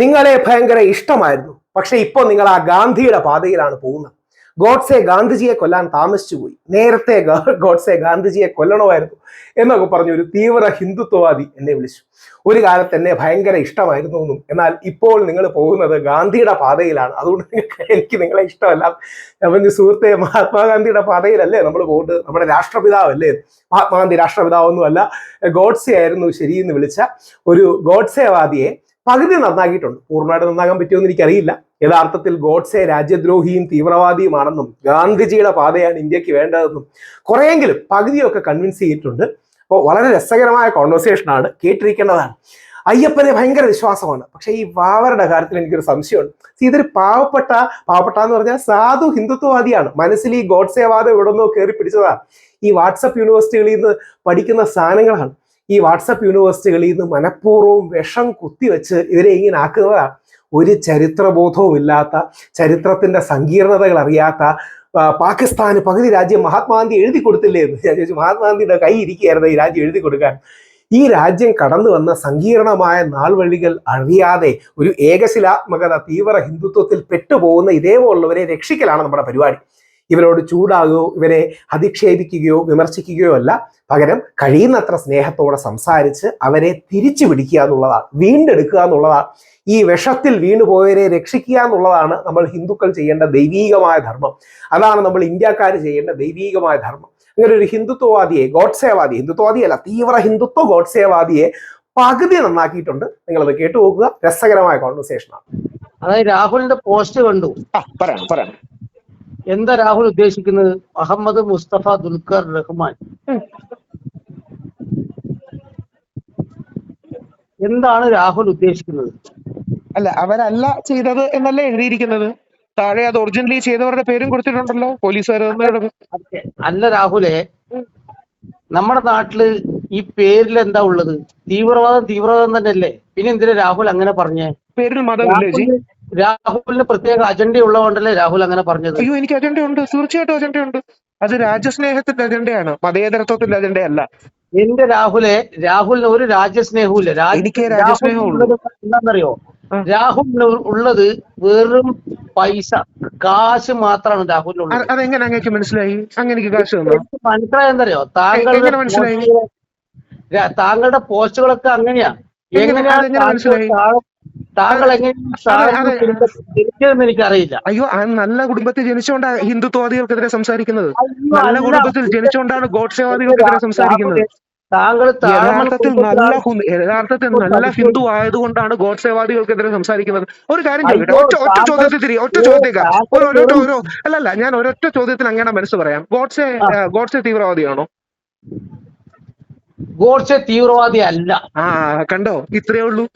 നിങ്ങളെ ഭയങ്കര ഇഷ്ടമായിരുന്നു. പക്ഷെ ഇപ്പൊ നിങ്ങൾ ആ ഗാന്ധിയുടെ പാതയിലാണ് പോകുന്നത്. ഗോഡ്സെ ഗാന്ധിജിയെ കൊല്ലാൻ താമസിച്ചുപോയി. നേരത്തെ ഗോഡ്സെ ഗാന്ധിജിയെ കൊല്ലണമായിരുന്നു എന്നൊക്കെ പറഞ്ഞ ഒരു തീവ്ര ഹിന്ദുത്വവാദി എന്നെ വിളിച്ചു. ഒരു കാലത്ത് എന്നെ ഭയങ്കര ഇഷ്ടമായിരുന്നു എന്നും. എന്നാൽ ഇപ്പോൾ നിങ്ങൾ പോകുന്നത് ഗാന്ധിയുടെ പാതയിലാണ്. അതുകൊണ്ട് നിങ്ങൾക്ക് എനിക്ക് നിങ്ങളെ ഇഷ്ടമല്ല. ഞാൻ പറഞ്ഞു സുഹൃത്തെ മഹാത്മാഗാന്ധിയുടെ പാതയിലല്ലേ നമ്മൾ പോകുന്നത് നമ്മുടെ രാഷ്ട്രപിതാവല്ലേ? മഹാത്മാഗാന്ധി രാഷ്ട്രപിതാവൊന്നുമല്ല. ഗോഡ്സെ ആയിരുന്നു ശരിയെന്ന് വിളിച്ച ഒരു ഗോഡ്സെവാദിയെ പകുതി നന്നാക്കിയിട്ടുണ്ട്. പൂർണമായിട്ട് നന്നാക്കാൻ പറ്റുമെന്ന് എനിക്കറിയില്ല. യഥാർത്ഥത്തിൽ ഗോഡ്സെ രാജ്യദ്രോഹിയും തീവ്രവാദിയുമാണെന്നും ഗാന്ധിജിയുടെ പാതയാണ് ഇന്ത്യയ്ക്ക് വേണ്ടതെന്നും കുറെയെങ്കിലും പകുതിയൊക്കെ കൺവിൻസ് ചെയ്തിട്ടുണ്ട്. അപ്പോൾ വളരെ രസകരമായ കോൺവെർസേഷനാണ് കേട്ടിരിക്കേണ്ടതാണ്. അയ്യപ്പനെ ഭയങ്കര വിശ്വാസമാണ്. പക്ഷെ ഈ വാവരുടെ കാര്യത്തിൽ എനിക്കൊരു സംശയമുണ്ട്. ഇതൊരു പാവപ്പെട്ട പാവപ്പെട്ട എന്ന് പറഞ്ഞാൽ സാധു ഹിന്ദുത്വവാദിയാണ്. മനസ്സിൽ ഈ ഗോഡ്സേവാദം എവിടെ നിന്നോ കയറി പിടിച്ചതാണ് ഈ വാട്സപ്പ് യൂണിവേഴ്സിറ്റികളിൽ നിന്ന് പഠിക്കുന്ന സാധനങ്ങളാണ്. ഈ വാട്സപ്പ് യൂണിവേഴ്സിറ്റികളിൽ നിന്ന് മനഃപൂർവം വിഷം കുത്തിവെച്ച് ഇവരെ ഇങ്ങനെ ആക്കുന്നതാണ് ഒരു ചരിത്രബോധവും ഇല്ലാത്ത ചരിത്രത്തിന്റെ സങ്കീർണതകൾ അറിയാത്ത പാകിസ്ഥാന് പകുതി രാജ്യം മഹാത്മാഗാന്ധി എഴുതി കൊടുത്തില്ലേ എന്ന് ഞാൻ ചോദിച്ചു. മഹാത്മാഗാന്ധിയുടെ കൈ ഇരിക്കുകയായിരുന്നു ഈ രാജ്യം എഴുതി കൊടുക്കാൻ. ഈ രാജ്യം കടന്നു വന്ന സങ്കീർണമായ നാൾവഴികൾ അറിയാതെ ഒരു ഏകശിലാത്മകത തീവ്ര ഹിന്ദുത്വത്തിൽ പെട്ടുപോകുന്ന ഇതേപോലുള്ളവരെ രക്ഷിക്കലാണ് നമ്മുടെ പരിപാടി. ഇവരോട് ചൂടാകുകയോ ഇവരെ അധിക്ഷേപിക്കുകയോ വിമർശിക്കുകയോ അല്ല. പകരം കഴിയുന്നത്ര സ്നേഹത്തോടെ സംസാരിച്ച് അവരെ തിരിച്ചു പിടിക്കുക എന്നുള്ളതാണ് വീണ്ടെടുക്കുക എന്നുള്ളതാണ് ഈ വിഷത്തിൽ വീണുപോയവരെ രക്ഷിക്കുക എന്നുള്ളതാണ് നമ്മൾ ഹിന്ദുക്കൾ ചെയ്യേണ്ട ദൈവീകമായ ധർമ്മം. അതാണ് നമ്മൾ ഇന്ത്യക്കാർ ചെയ്യേണ്ട ദൈവീകമായ ധർമ്മം. അങ്ങനെ ഒരു ഹിന്ദുത്വവാദിയെ ഗോഡ്സേവാദി ഹിന്ദുത്വവാദിയല്ല തീവ്ര ഹിന്ദുത്വ ഗോഡ്സേവാദിയെ പകുതി നന്നാക്കിയിട്ടുണ്ട്. നിങ്ങളത് കേട്ടു നോക്കുക രസകരമായ കോൺവെർസേഷനാണ് അതായത് രാഹുലിന്റെ പോസ്റ്റ് കണ്ടു. പറയാം പറയാം എന്താ രാഹുൽ ഉദ്ദേശിക്കുന്നത്? അഹമ്മദ് മുസ്തഫ ദുൽഖർ റഹ്മാൻ. എന്താണ് രാഹുൽ ഉദ്ദേശിക്കുന്നത്? അല്ല അവരല്ല ചെയ്തത് എന്നല്ല എഴുതിയിരിക്കുന്നത്? താഴെ അത് ഒറിജിനലി ചെയ്തവരുടെ പേരും കൊടുത്തിട്ടുണ്ടല്ലോ പോലീസുകാർ. അല്ല രാഹുലെ നമ്മുടെ നാട്ടിൽ ഈ പേരിൽ എന്താ ഉള്ളത്? തീവ്രവാദം തീവ്രവാദം തന്നെയല്ലേ? പിന്നെ എന്തിനാ രാഹുൽ അങ്ങനെ പറഞ്ഞേ? പേരിൽ മതമില്ലേ ജി? രാഹുലിന് പ്രത്യേക അജണ്ട ഉള്ളതുകൊണ്ടല്ലേ രാഹുൽ അങ്ങനെ പറഞ്ഞത്? അയ്യോ എനിക്ക് അജണ്ടയുണ്ട് തീർച്ചയായിട്ടും അജണ്ട ഉണ്ട്. അത് രാജ്യസ്നേഹത്തിന്റെ അജണ്ടയാണ് മതേതരത്വത്തിന്റെ അജണ്ടയല്ല എന്റെ രാഹുലെ രാഹുലിന് ഒരു രാജ്യസ്നേഹവും ഇല്ല എനിക്ക് എന്താണെന്നറിയോ? രാഹുലിന് ഉള്ളത് വെറും പൈസ കാശ് മാത്രമാണ് രാഹുലിനുള്ളത്. ഉള്ളത് അതെങ്ങനെ അങ്ങേക്ക് മനസ്സിലായി? അങ്ങനെ കാശ് മനസ്സിലായെന്നറിയോ താങ്കളുടെ എങ്ങനെ മനസ്സിലായി? താങ്കളുടെ പോസ്റ്റുകളൊക്കെ അങ്ങനെയാ. എങ്ങനെ- എങ്ങനെയാണ് മനസ്സിലായി? താഴെ- താങ്കൾ എങ്ങനെയാണ് എനിക്കറിയില്ല. അയ്യോ നല്ല കുടുംബത്തിൽ ജനിച്ചുകൊണ്ടാണ് ഹിന്ദുത്വവാദികൾക്കെതിരെ സംസാരിക്കുന്നത്. നല്ല. കുടുംബത്തിൽ ജനിച്ചുകൊണ്ടാണ് ഗോഡ്സേവാദികൾക്കെതിരെ സംസാരിക്കുന്നത്. താങ്കൾ യഥാർത്ഥത്തിൽ നല്ല യഥാർത്ഥത്തിൽ നല്ല ഹിന്ദു ആയതുകൊണ്ടാണ് ഗോഡ്സേവാദികൾക്കെതിരെ സംസാരിക്കുന്നത്. ഒരു കാര്യം ചോദിക്കട്ടെ ഒറ്റ ഒറ്റ ചോദ്യത്തിൽ തിരി ഒറ്റ ചോദ്യത്തേക്ക്. അല്ല ഒരു വെറും- അല്ലല്ല ഞാൻ ഒരൊറ്റ ചോദ്യത്തിൽ അങ്ങനെ മനസ്സ് പറയാം. ഗോഡ്സെ ഗോഡ്സെ തീവ്രവാദിയാണോ? ഗോഡ്സെ തീവ്രവാദി അല്ല ആ കണ്ടോ? ഇത്രയേ ഉള്ളൂ.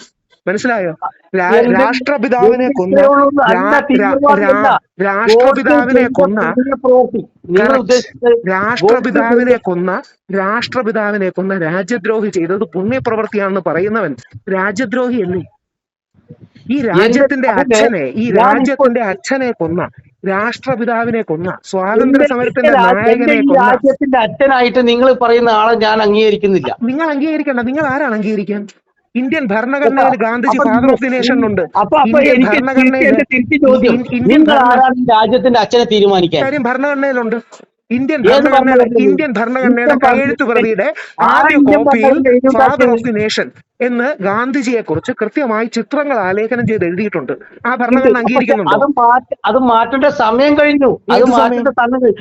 മനസ്സിലായോ? രാഷ്ട്രപിതാവിനെ കൊന്ന. രാഷ്ട്രപിതാവിനെ കൊന്ന. രാഷ്ട്രപിതാവിനെ കൊന്ന രാഷ്ട്രപിതാവിനെ കൊന്ന രാജ്യദ്രോഹി ചെയ്തത് പുണ്യപ്രവൃത്തിയാണെന്ന് പറയുന്നവൻ രാജ്യദ്രോഹി അല്ലേ? ഈ രാജ്യത്തിന്റെ അച്ഛനെ ഈ രാജ്യത്തിന്റെ അച്ഛനെ കൊന്ന രാഷ്ട്രപിതാവിനെ കൊന്ന സ്വാതന്ത്ര്യ സമരത്തിന്റെ നായകനെ കൊന്ന രാജ്യത്തിന്റെ അച്ഛനായിട്ട് നിങ്ങൾ പറയുന്ന ആളെ ഞാൻ അംഗീകരിക്കുന്നില്ല. നിങ്ങൾ അംഗീകരിക്കണ്ട. നിങ്ങൾ ആരാണ് അംഗീകരിക്കാൻ? ഇന്ത്യൻ ഭരണഘടനയിൽ Gandhiji father of the nation ഉണ്ട്. ഭരണഘടനയിൽ രാജ്യത്തിന്റെ അച്ഛനെ തീരുമാനിക്കാൻ? കാര്യം ഭരണഘടനയിലുണ്ട്. ഇന്ത്യൻ ഭരണഘടനയുടെ ഇന്ത്യൻ ഭരണഘടനയുടെ കയ്യെഴുത്തു പ്രതിയുടെ ആദ്യ കോപ്പിയിൽ ഫാദർ ഓഫ് ദി നേഷൻ എന്ന് ഗാന്ധിജിയെ കുറിച്ച് കൃത്യമായി ചിത്രങ്ങൾ ആലേഖനം ചെയ്ത് എഴുതിയിട്ടുണ്ട്. ആ ഭരണഘടന അംഗീകരിക്കുന്നുണ്ട്? അത് മാറ്റ അത് മാറ്റേണ്ട സമയം കഴിഞ്ഞു. അത് മാറ്റേണ്ട സമയം.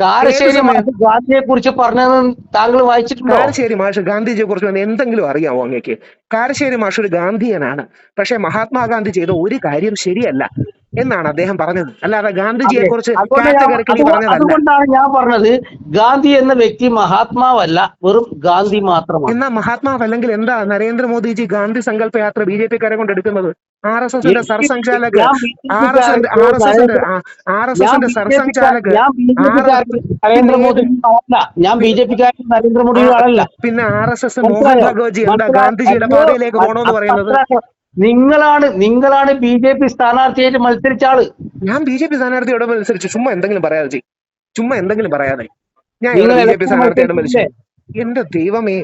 കാരശ്ശേരി ഗാന്ധിയെ കുറിച്ച് പറഞ്ഞതെന്ന് താങ്കൾ വായിച്ചിട്ടുണ്ടോ? കാരശ്ശേരി മാഷ് ഗാന്ധിജിയെ കുറിച്ച് എന്തെങ്കിലും അറിയാമോ അങ്ങേക്ക്? കാരശ്ശേരി മാഷ് ഒരു ഗാന്ധിയനാണ്. പക്ഷെ മഹാത്മാഗാന്ധി ചെയ്ത ഒരു കാര്യം ശരിയല്ല. എന്നാണ് അദ്ദേഹം പറഞ്ഞത്. അല്ലാതെ ഗാന്ധിജിയെ കുറിച്ച് അതുകൊണ്ടാണ് ഞാൻ പറഞ്ഞത് ഗാന്ധി എന്ന വ്യക്തി മഹാത്മാവല്ല വെറും ഗാന്ധി മാത്രമാണ്. എന്നാ മഹാത്മാവ് അല്ലെങ്കിൽ എന്താ നരേന്ദ്രമോദിജി ഗാന്ധി സങ്കല്പ യാത്ര ബി ജെ പിക്കാരെ കൊണ്ട് എടുക്കുന്നത്? ആർ എസ് എസിന്റെ Sarsanghchalak R S S R S എസിന്റെ ആർ എസ് സർസംഘാലക് ഞാൻ ബി ജെ പിക്കാരൻ പിന്നെ R S S Mohan Bhagwat Bhagwatji എന്താ ഗാന്ധിജിയുടെ പാതയിലേക്ക് പോണോന്ന് പറയുന്നത്? നിങ്ങളാണ് നിങ്ങളാണ് ബി ജെ പി സ്ഥാനാർത്ഥിയായിട്ട് മത്സരിച്ച ആൾ. ഞാൻ ബി ജെ പി സ്ഥാനാർത്ഥിയോട് മത്സരിച്ചു? ചുമ്മാ എന്തെങ്കിലും പറയാതെ ചെയ്യും ചുമ്മാ എന്തെങ്കിലും പറയാതെ ഞാൻ നിങ്ങൾ ബി ജെ പി സ്ഥാനാർത്ഥിയോട് മത്സരിച്ചു? എന്റെ ദൈവമേ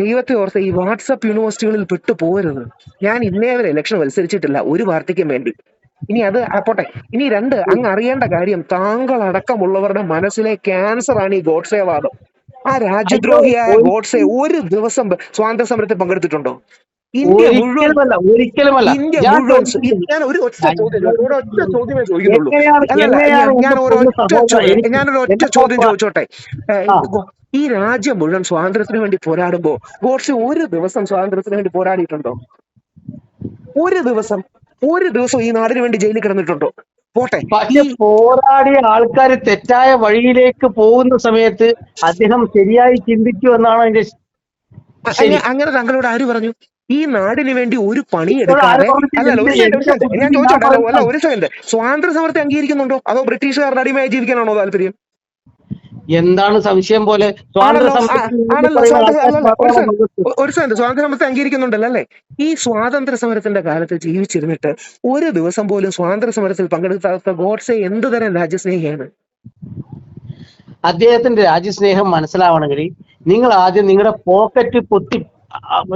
ദൈവത്തെ ഓർത്ത് ഈ വാട്സപ്പ് യൂണിവേഴ്സിറ്റികളിൽ പെട്ടു പോകരുത്. ഞാൻ ഇന്നേ വരെ ഇലക്ഷൻ മത്സരിച്ചിട്ടില്ല ഒരു പാർട്ടിക്കും വേണ്ടി. ഇനി അത് പോട്ടെ. ഇനി രണ്ട് അങ്ങ് അറിയേണ്ട കാര്യം താങ്കൾ അടക്കമുള്ളവരുടെ മനസ്സിലെ ക്യാൻസർ ആണ് ഈ ഗോഡ്സെ വാദം. ആ രാജ്യദ്രോഹിയായ ഗോഡ്സെ ഒരു ദിവസം സ്വാതന്ത്ര്യ സമരത്തിൽ പങ്കെടുത്തിട്ടുണ്ടോ? ഇന്ത്യ ഒരിക്കലുമല്ല ഇന്ത്യ ഞാൻ മുഴുവൻ ഞാൻ ഒരു ഒറ്റ ചോദ്യം ഒരു ഒറ്റ ചോദ്യമേ ചോദിക്കുന്നുള്ളൂ. ഞാൻ- ഒരു ഒറ്റ ഞാനൊരു ഒറ്റ ചോദ്യം ചോദിച്ചോട്ടെ. ഈ രാജ്യം മുഴുവൻ സ്വാതന്ത്ര്യത്തിന് വേണ്ടി പോരാടുമ്പോ ഗോഡ്സ് ഒരു ദിവസം സ്വാതന്ത്ര്യത്തിന് വേണ്ടി പോരാടിയിട്ടുണ്ടോ? ഒരു ദിവസം ഒരു ദിവസം ഈ നാടിന് വേണ്ടി ജയിലിൽ കിടന്നിട്ടുണ്ടോ? പോട്ടെ. പക്ഷെ പോരാടിയ ആൾക്കാർ തെറ്റായ വഴിയിലേക്ക് പോകുന്ന സമയത്ത് അദ്ദേഹം ശരിയായി ചിന്തിച്ചു എന്നാണ് അതിന്റെ. അങ്ങനെ താങ്കളോട് ആര് പറഞ്ഞു? ഈ നാടിന് വേണ്ടി ഒരു പണി എടുക്കാതെ പറഞ്ഞു? ഒരു സെക്കൻഡ് ഞാൻ ചോദിച്ചോട്ടെ അല്ല, ഒരു സെക്കൻഡ് സ്വാതന്ത്ര്യ സമരത്തെ അംഗീകരിക്കുന്നുണ്ടോ? അതോ ബ്രിട്ടീഷുകാരുടെ അടിമയായി ജീവിക്കാനാണോ താല്പര്യം? എന്താണ് സംശയം പോലെ ഒരു സമയത്ത് സെക്കൻഡ് സ്വാതന്ത്ര്യ സമരത്തെ അംഗീകരിക്കുന്നുണ്ടല്ലോ അല്ലേ? ഈ സ്വാതന്ത്ര്യ സമരത്തിന്റെ കാലത്ത് ജീവിച്ചിരുന്നിട്ട് ഒരു ദിവസം പോലും സ്വാതന്ത്ര്യ സമരത്തിൽ പങ്കെടുക്കാത്ത ഗോഡ്സെ എന്ത് തരം രാജ്യസ്നേഹിയാണ്? അദ്ദേഹത്തിന്റെ രാജ്യസ്നേഹം മനസ്സിലാവണമെങ്കിൽ നിങ്ങൾ ആദ്യം നിങ്ങളുടെ പോക്കറ്റ് പൊത്തി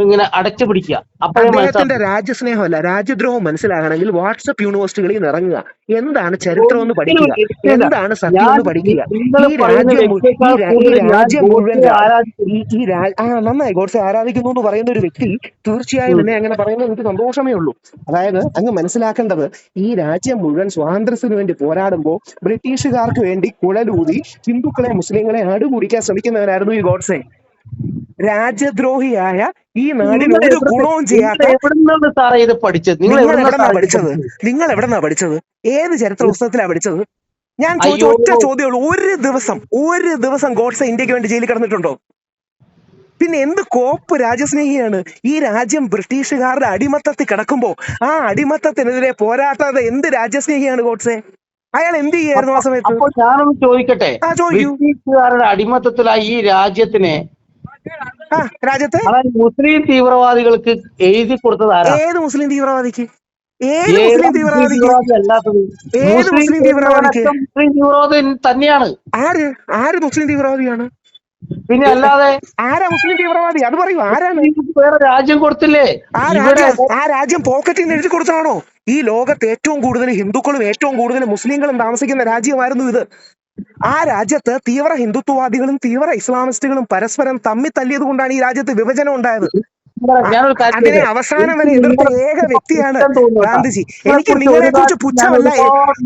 ഇങ്ങനെ അടച്ചു പിടിക്കുക. അദ്ദേഹത്തിന്റെ രാജ്യസ്നേഹമല്ല രാജ്യദ്രോഹം മനസ്സിലാകണമെങ്കിൽ വാട്സപ്പ് യൂണിവേഴ്സിറ്റികളിൽ നിന്ന് ഇറങ്ങുക. എന്താണ് ചരിത്രം എന്ന് പഠിക്കുക. എന്താണ് സത്യം എന്ന് പഠിക്കുക. ഈ രാജ്യം മുഴുവൻ ഈ ആ നന്നായി ഗോഡ്സെ ആരാധിക്കുന്നു എന്ന് പറയുന്ന ഒരു വ്യക്തി തീർച്ചയായും എന്നെ അങ്ങനെ പറയുന്നത് എനിക്ക് സന്തോഷമേ ഉള്ളൂ. അതായത് അങ്ങ് മനസ്സിലാക്കേണ്ടത് ഈ രാജ്യം മുഴുവൻ സ്വാതന്ത്ര്യത്തിന് വേണ്ടി പോരാടുമ്പോൾ ബ്രിട്ടീഷുകാർക്ക് വേണ്ടി കുഴലൂതി ഹിന്ദുക്കളെ മുസ്ലിങ്ങളെ അടുകൂടിക്കാൻ ശ്രമിക്കുന്നവരായിരുന്നു ഈ ഗോഡ്സെ. രാജ്യദ്രോഹിയായ ഈ നാടിന് ഒരു ഗുണവും ചെയ്യാത്ത സാറേ ഇത് പഠിച്ചത്? നിങ്ങൾ നിങ്ങൾ എവിടെ എവിടെന്നാ പഠിച്ചത്? നിങ്ങൾ എവിടെന്നാ പഠിച്ചത്? ഏത് ചരിത്ര പുസ്തകത്തിലാ പഠിച്ചത്? ഞാൻ ചോദിച്ച. ഒറ്റ ചോദ്യമുള്ളൂ. ഒരു ദിവസം ഒരു ദിവസം ഗോഡ്സെ ഇന്ത്യയ്ക്ക് വേണ്ടി ജയിലിൽ കിടന്നിട്ടുണ്ടോ? പിന്നെ എന്ത് കോപ്പ് രാജ്യസ്നേഹിയാണ്? ഈ രാജ്യം ബ്രിട്ടീഷുകാരുടെ അടിമത്തത്തിൽ കിടക്കുമ്പോ ആ അടിമത്തത്തിനെതിരെ പോരാട്ടാതെ എന്ത് രാജ്യസ്നേഹിയാണ് ഗോഡ്സെ? അയാൾ എന്ത് ചെയ്യായിരുന്നു ആ സമയത്ത്? ഞാനൊന്ന് ചോദിക്കട്ടെ? ബ്രിട്ടീഷുകാരുടെ അടിമത്തത്തിലായി ഈ രാജ്യത്തിനെ ആ രാജ്യത്തെ? മുസ്ലിം തീവ്രവാദികൾക്ക് എഴുതി കൊടുത്തത് ഏത് മുസ്ലിം തീവ്രവാദിക്ക്? ഏത് മുസ്ലിം തീവ്രവാദിക്ക്? തീവ്രവാദി ഏത് മുസ്ലിം തീവ്രവാദിക്ക്? തീവ്രവാദി മുസ്ലിം തീവ്രവാദി തന്നെയാണ്. ആര്? ആര് മുസ്ലിം തീവ്രവാദിയാണ്? പിന്നെ അല്ലാതെ ആരാ മുസ്ലിം തീവ്രവാദി? അത് പറയൂ ആരാണ്? വേറെ രാജ്യം കൊടുത്തില്ലേ? ആ രാജ്യം ആ രാജ്യം പോക്കറ്റിൽ നിന്ന് എഴുതി കൊടുത്താണോ ഈ ലോകത്ത് ഏറ്റവും കൂടുതൽ ഹിന്ദുക്കളും ഏറ്റവും കൂടുതൽ മുസ്ലിങ്ങളും താമസിക്കുന്ന രാജ്യമായിരുന്നു ഇത്. ആ രാജ്യത്ത് തീവ്ര ഹിന്ദുത്വവാദികളും തീവ്ര ഇസ്ലാമിസ്റ്റുകളും പരസ്പരം തമ്മി തല്ലിയത് കൊണ്ടാണ് ഈ രാജ്യത്ത് വിഭജനം ഉണ്ടായത്. അതിനെ. അവസാനം വരെ എതിർത്ത ഏക വ്യക്തിയാണ്. ഗാന്ധിജി. എനിക്ക് നിങ്ങളെ കുറിച്ച് പുച്ഛമല്ല.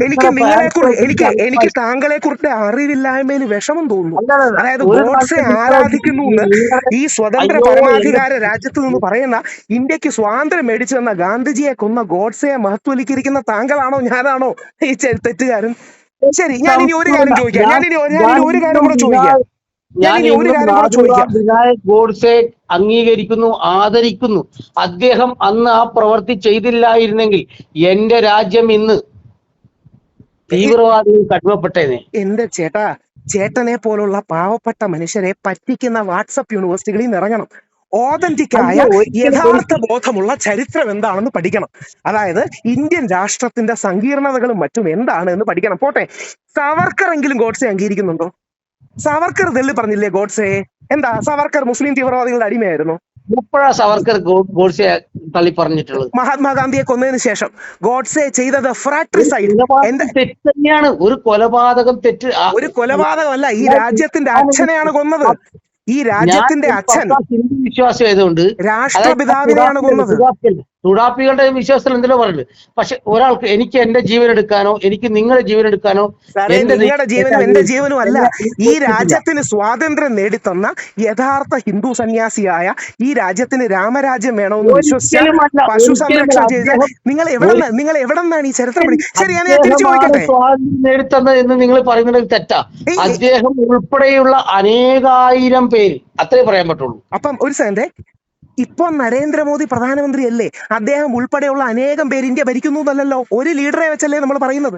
എനിക്ക് നിങ്ങളെ എനിക്ക് എനിക്ക് താങ്കളെ കുറിച്ച് അറിവില്ലായ്മയിൽ വിഷമം തോന്നുന്നു. അതായത് ഗോഡ്സെ ആരാധിക്കുന്നു എന്ന് ഈ സ്വതന്ത്ര പരമാധികാര രാജ്യത്ത് നിന്ന് പറയുന്ന ഇന്ത്യയ്ക്ക് സ്വാതന്ത്ര്യം മേടിച്ചു തന്ന ഗാന്ധിജിയെ കൊന്ന ഗോഡ്സയെ മഹത്വലിക്കിരിക്കുന്ന താങ്കളാണോ ഞാനാണോ? ഈ തെറ്റുകാരൻ. ശരി ഞാൻ ഇനി ഒരു കാര്യം ചോദിക്കാം. ഞാൻ ഇനി ഒരു- കാര്യം കൂടെ ചോദിക്കാം. ഞാൻ ഇനി ഒരു കാര്യം കൂടെ ചോദിക്കാം. വിനായക് ഗോഡ്സെ അംഗീകരിക്കുന്നു ആദരിക്കുന്നു. അദ്ദേഹം അന്ന് ആ പ്രവൃത്തി ചെയ്തില്ലായിരുന്നെങ്കിൽ എന്റെ രാജ്യം ഇന്ന് തീവ്രവാദികൾ കടുവപ്പെട്ടേനെ എന്റെ ചേട്ടാ ചേട്ടനെ പോലുള്ള പാവപ്പെട്ട മനുഷ്യരെ പറ്റിക്കുന്ന വാട്സപ്പ് യൂണിവേഴ്സിറ്റികളിൽ നിന്ന് ഇറങ്ങണം ഓതന്റിക് ആയ അയ്യോ, യഥാർത്ഥ ബോധമുള്ള ചരിത്രം എന്താണെന്ന് പഠിക്കണം. അതായത് ഇന്ത്യൻ രാഷ്ട്രത്തിന്റെ സങ്കീർണതകളും മറ്റും എന്താണ് എന്ന് പഠിക്കണം. പോട്ടെ സവർക്കർ എങ്കിലും ഗോഡ്സെ അംഗീകരിക്കുന്നുണ്ടോ? സവർക്കർ തെള്ളി പറഞ്ഞില്ലേ ഗോഡ്സെ? എന്താ സവർക്കർ മുസ്ലിം തീവ്രവാദികളുടെ അടിമയായിരുന്നു? സവർക്കർ ഗോഡ്സെ തള്ളി പറഞ്ഞിട്ടുള്ളത്. മഹാത്മാഗാന്ധിയെ കൊന്നതിന് ശേഷം ഗോഡ്സെ ചെയ്തത് ഫ്രാട്രിസൈഡ് തന്നെയാണ്. ഒരു കൊലപാതകം തെറ്റ് ഒരു കൊലപാതകമല്ല ഈ രാജ്യത്തിന്റെ അച്ഛനെയാണ് കൊന്നത്. ഈ രാജ്യത്തിന്റെ അച്ഛൻ ഹിന്ദു വിശ്വാസം ആയതുകൊണ്ട് രാഷ്ട്രപിതാവിനെയാണ് കൊന്നത്. തുടാപ്പികളുടെ വിശ്വാസത്തിൽ എന്തെങ്കിലും പറയുന്നത്. പക്ഷെ ഒരാൾക്ക് എനിക്ക് എന്റെ ജീവൻ എടുക്കാനോ എനിക്ക് നിങ്ങളുടെ ജീവൻ എടുക്കാനോ നിങ്ങളുടെ ജീവനും എന്റെ ജീവനും അല്ല ഈ രാജ്യത്തിന് സ്വാതന്ത്ര്യം നേടിത്തന്ന യഥാർത്ഥ ഹിന്ദു സന്യാസിയായ ഈ രാജ്യത്തിന് രാമരാജ്യം വേണമെന്ന് വിശ്വസിച്ച പശു. സംരക്ഷണം ചെയ്ത നിങ്ങൾ എവിടെ നിങ്ങൾ എവിടെ നിന്നാണ് ഈ ചരിത്രം ശരി ഞാൻ തിരിച്ചു ചോദിക്കട്ടെ? സ്വാതന്ത്ര്യം നേടിത്തന്നത് എന്ന് നിങ്ങൾ പറയുന്നത് തെറ്റാ. അദ്ദേഹം ഉൾപ്പെടെയുള്ള അനേകായിരം പേര്. അത്രേ പറയാൻ പറ്റുള്ളൂ. അപ്പം ഒരു സെക്കൻഡ് ഇപ്പൊ നരേന്ദ്രമോദി പ്രധാനമന്ത്രിയല്ലേ? അദ്ദേഹം ഉൾപ്പെടെയുള്ള അനേകം പേര് ഇന്ത്യ ഭരിക്കുന്നു എന്നല്ലല്ലോ? ഒരു ലീഡറെ വെച്ചല്ലേ നമ്മൾ പറയുന്നത്.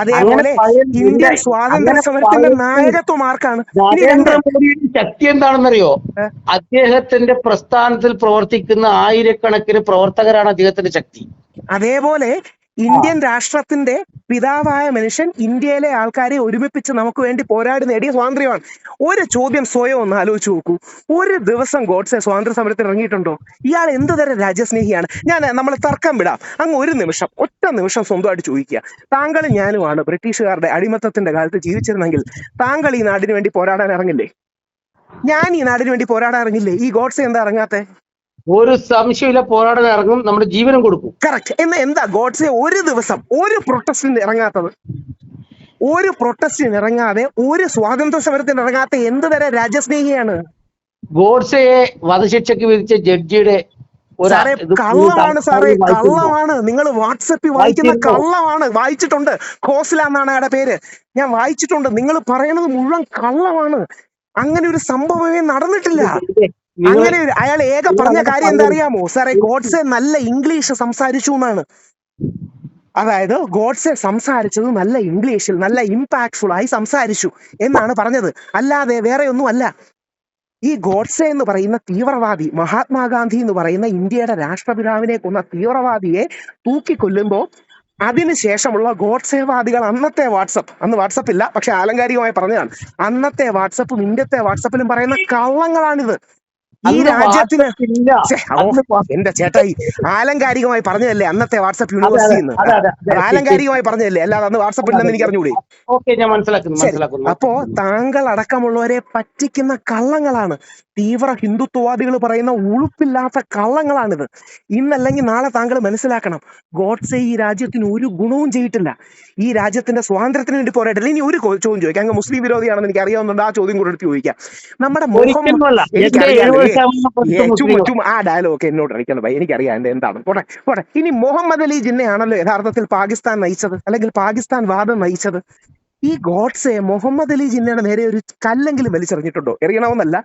അതേപോലെ. ഇന്ത്യൻ സ്വാതന്ത്ര്യ സമരത്തിന്റെ നായകത്വം ആർക്കാണ് നരേന്ദ്രമോദിയുടെ ശക്തി എന്താണെന്നറിയോ? അദ്ദേഹത്തിന്റെ പ്രസ്ഥാനത്തിൽ പ്രവർത്തിക്കുന്ന ആയിരക്കണക്കിന് പ്രവർത്തകരാണ് അദ്ദേഹത്തിന്റെ ശക്തി. അതേപോലെ ഇന്ത്യൻ രാഷ്ട്രത്തിന്റെ പിതാവായ മനുഷ്യൻ ഇന്ത്യയിലെ ആൾക്കാരെ ഒരുമിപ്പിച്ച് നമുക്ക് വേണ്ടി പോരാടി നേടിയ സ്വാതന്ത്ര്യമാണ്. ഒരു ചോദ്യം സ്വയം ഒന്ന് ആലോചിച്ച് നോക്കൂ. ഒരു ദിവസം ഗോഡ്സെ സ്വാതന്ത്ര്യ സമരത്തിന് ഇറങ്ങിയിട്ടുണ്ടോ? ഇയാൾ എന്ത് തരം രാജ്യസ്നേഹിയാണ്? ഞാൻ നമ്മൾ തർക്കം വിടാം. അങ്ങ് ഒരു നിമിഷം ഒറ്റ നിമിഷം സ്വന്തമായിട്ട് ചോദിക്കുക. താങ്കൾ ഞാനുമാണ് ബ്രിട്ടീഷുകാരുടെ അടിമത്തത്തിന്റെ കാലത്ത് ജീവിച്ചിരുന്നെങ്കിൽ താങ്കൾ ഈ നാടിന് വേണ്ടി പോരാടാൻ ഇറങ്ങില്ലേ? ഞാൻ ഈ നാടിന് വേണ്ടി പോരാടാൻ ഇറങ്ങില്ലേ? ഈ ഗോഡ്സെ എന്താ ഇറങ്ങാത്തെ? ഒരു സംശയമില്ല പോരാടാൻ ഇറങ്ങും നമ്മുടെ ജീവനം കൊടുക്കും. കറക്റ്റ് എന്ന് എന്താ ഗോഡ്സെ ഒരു ദിവസം ഒരു പ്രൊട്ടസ്റ്റിന് ഇറങ്ങാത്തത്? ഒരു പ്രൊട്ടസ്റ്റിന് ഇറങ്ങാതെ ഒരു സ്വാതന്ത്ര്യ സമരത്തിന് ഇറങ്ങാത്ത എന്ത് തരം രാജ്യസ്നേഹിയാണ്? ഗോഡ്സയെ വധശിക്ഷയ്ക്ക് വിധിച്ച ജഡ്ജിയുടെ സാറേ കള്ളമാണ് സാറേ കള്ളമാണ്. നിങ്ങൾ വാട്സപ്പിൽ വായിക്കുന്ന കള്ളമാണ്. വായിച്ചിട്ടുണ്ട്. ഖോസ്ല എന്നാണ് അയാളുടെ പേര്. ഞാൻ വായിച്ചിട്ടുണ്ട്. നിങ്ങൾ പറയണത് മുഴുവൻ കള്ളമാണ്. അങ്ങനെ ഒരു സംഭവമേ നടന്നിട്ടില്ല. അങ്ങനെ അയാൾ ഏക പറഞ്ഞ കാര്യം എന്താ അറിയാമോ സാറേ ഗോഡ്സെ നല്ല ഇംഗ്ലീഷ് സംസാരിച്ചു എന്നാണ്. അതായത് ഗോഡ്സെ സംസാരിച്ചത് നല്ല ഇംഗ്ലീഷിൽ നല്ല ഇമ്പാക്ട്ഫുൾ ആയി സംസാരിച്ചു എന്നാണ് പറഞ്ഞത്. അല്ലാതെ വേറെ ഒന്നും അല്ല ഈ ഗോഡ്സെ എന്ന് പറയുന്ന തീവ്രവാദി മഹാത്മാഗാന്ധി എന്ന് പറയുന്ന ഇന്ത്യയുടെ രാഷ്ട്രപിതാവിനെ കൊന്ന തീവ്രവാദിയെ തൂക്കിക്കൊല്ലുമ്പോ അതിനുശേഷമുള്ള ഗോഡ്സേവാദികൾ അന്നത്തെ വാട്സപ്പ് അന്ന് വാട്സപ്പ് ഇല്ല പക്ഷെ ആലങ്കാരികമായി പറഞ്ഞതാണ്. അന്നത്തെ വാട്സപ്പും ഇന്ത്യത്തെ വാട്സപ്പിലും പറയുന്ന കള്ളങ്ങളാണിത്. ഈ രാജ്യത്തിന് എന്റെ ചേട്ടായി ആലങ്കാരികമായി പറഞ്ഞതല്ലേ അന്നത്തെ വാട്സപ്പ് യൂണിവേഴ്സിറ്റി ആലങ്കാരികമായി പറഞ്ഞതല്ലേ? അല്ലാതെ അന്ന് വാട്സപ്പ് ഇല്ലെന്ന് എനിക്ക് അറിഞ്ഞുകൂടി ഞാൻ മനസ്സിലാക്കുന്നു അപ്പോ താങ്കൾ അടക്കമുള്ളവരെ പറ്റിക്കുന്ന കള്ളങ്ങളാണ്. തീവ്ര ഹിന്ദുത്വവാദികൾ പറയുന്ന ഉളുപ്പില്ലാത്ത കള്ളങ്ങളാണിത്. ഇന്നല്ലെങ്കിൽ നാളെ താങ്കൾ മനസ്സിലാക്കണം. ഗോഡ്സെ ഈ രാജ്യത്തിന് ഒരു ഗുണവും ചെയ്തിട്ടില്ല. ഈ രാജ്യത്തിന്റെ സ്വാതന്ത്ര്യത്തിന് വേണ്ടി പോരാട്ടില്ല ഇനി ഒരു ചോദ്യം ചോദിക്കാം. അങ്ങ് മുസ്ലിം വിരോധിയാണെന്ന് എനിക്ക് അറിയാവുന്നുണ്ട് ആ ചോദ്യം കൂടെ എടുത്ത് ചോദിക്കാം. നമ്മുടെ മുഖം എനിക്കറിയാം. ചുമ ചുമ്മാ ചുമ്മാ ആ ഡയലോഗ് എന്നോട് അടിക്കണം ഭയ എനിക്കറിയാം എന്റെ എന്താണ് പോട്ടെ പോട്ടെ. ഇനി മുഹമ്മദ് അലി ജിന്നയാണല്ലോ യഥാർത്ഥത്തിൽ പാകിസ്ഥാൻ നയിച്ചത് അല്ലെങ്കിൽ പാകിസ്ഥാൻ വാദം നയിച്ചത്. ഈ ഗോഡ്സെ മുഹമ്മദ് അലി ജിന്നയുടെ നേരെ ഒരു കല്ലെങ്കിലും വലിച്ചെറിഞ്ഞിട്ടുണ്ടോ? എറിയണമെന്നല്ല.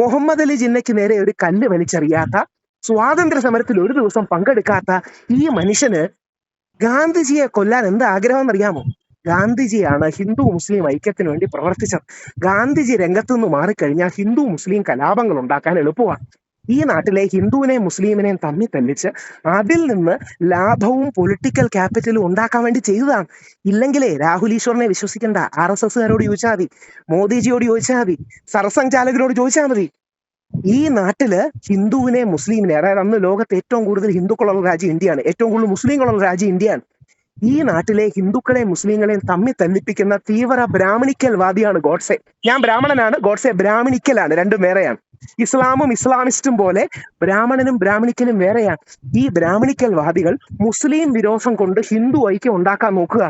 മുഹമ്മദ് അലി ജിന്നയ്ക്ക് നേരെ ഒരു കല്ല് വലിച്ചെറിയാത്ത സ്വാതന്ത്ര്യ സമരത്തിൽ ഒരു ദിവസം പങ്കെടുക്കാത്ത ഈ മനുഷ്യന് ഗാന്ധിജിയെ കൊല്ലാൻ എന്ത് ആഗ്രഹം എന്നറിയാമോ? ഗാന്ധിജിയാണ് ഹിന്ദു മുസ്ലിം ഐക്യത്തിന് വേണ്ടി പ്രവർത്തിച്ചത്. ഗാന്ധിജി രംഗത്തു നിന്ന് മാറിക്കഴിഞ്ഞാൽ ഹിന്ദു മുസ്ലിം കലാപങ്ങൾ ഉണ്ടാക്കാൻ എളുപ്പമാണ്. ഈ നാട്ടിലെ ഹിന്ദുവിനെയും മുസ്ലിമിനെയും തമ്മിൽ തല്ലിച്ച് അതിൽ നിന്ന് ലാഭവും പൊളിറ്റിക്കൽ ക്യാപിറ്റലും ഉണ്ടാക്കാൻ വേണ്ടി ചെയ്തതാണ്. ഇല്ലെങ്കിലേ രാഹുൽ ഈശ്വറിനെ വിശ്വസിക്കേണ്ട. ആർ എസ് എസുകാരോട് ചോദിച്ചാൽ മതി. മോദിജിയോട് ചോദിച്ചാൽ മതി. സർസംഘചാലകരോട് ചോദിച്ചാൽ മതി. ഈ നാട്ടിൽ ഹിന്ദുവിനെ മുസ്ലിമിനെ അതായത് അന്ന് ലോകത്ത് ഏറ്റവും കൂടുതൽ ഹിന്ദുക്കളുള്ള രാജ്യം ഇന്ത്യയാണ്. ഏറ്റവും കൂടുതൽ മുസ്ലിങ്ങളുള്ള രാജ്യം ഇന്ത്യയാണ്. ഈ നാട്ടിലെ ഹിന്ദുക്കളെയും മുസ്ലിങ്ങളെയും തമ്മിൽ തല്ലിപ്പിക്കുന്ന തീവ്ര ബ്രാഹ്മണിക്കൽ വാദിയാണ് ഗോഡ്സെ. ഞാൻ ബ്രാഹ്മണനാണ് ഗോഡ്സെ ബ്രാഹ്മണിക്കലാണ് രണ്ടും വേറെയാണ്. ഇസ്ലാമും ഇസ്ലാമിസ്റ്റും പോലെ ബ്രാഹ്മണനും ബ്രാഹ്മണിക്കലും വേറെയാണ്. ഈ ബ്രാഹ്മണിക്കൽ വാദികൾ മുസ്ലിം വിരോധം കൊണ്ട് ഹിന്ദു ഐക്യം ഉണ്ടാക്കാൻ നോക്കുക.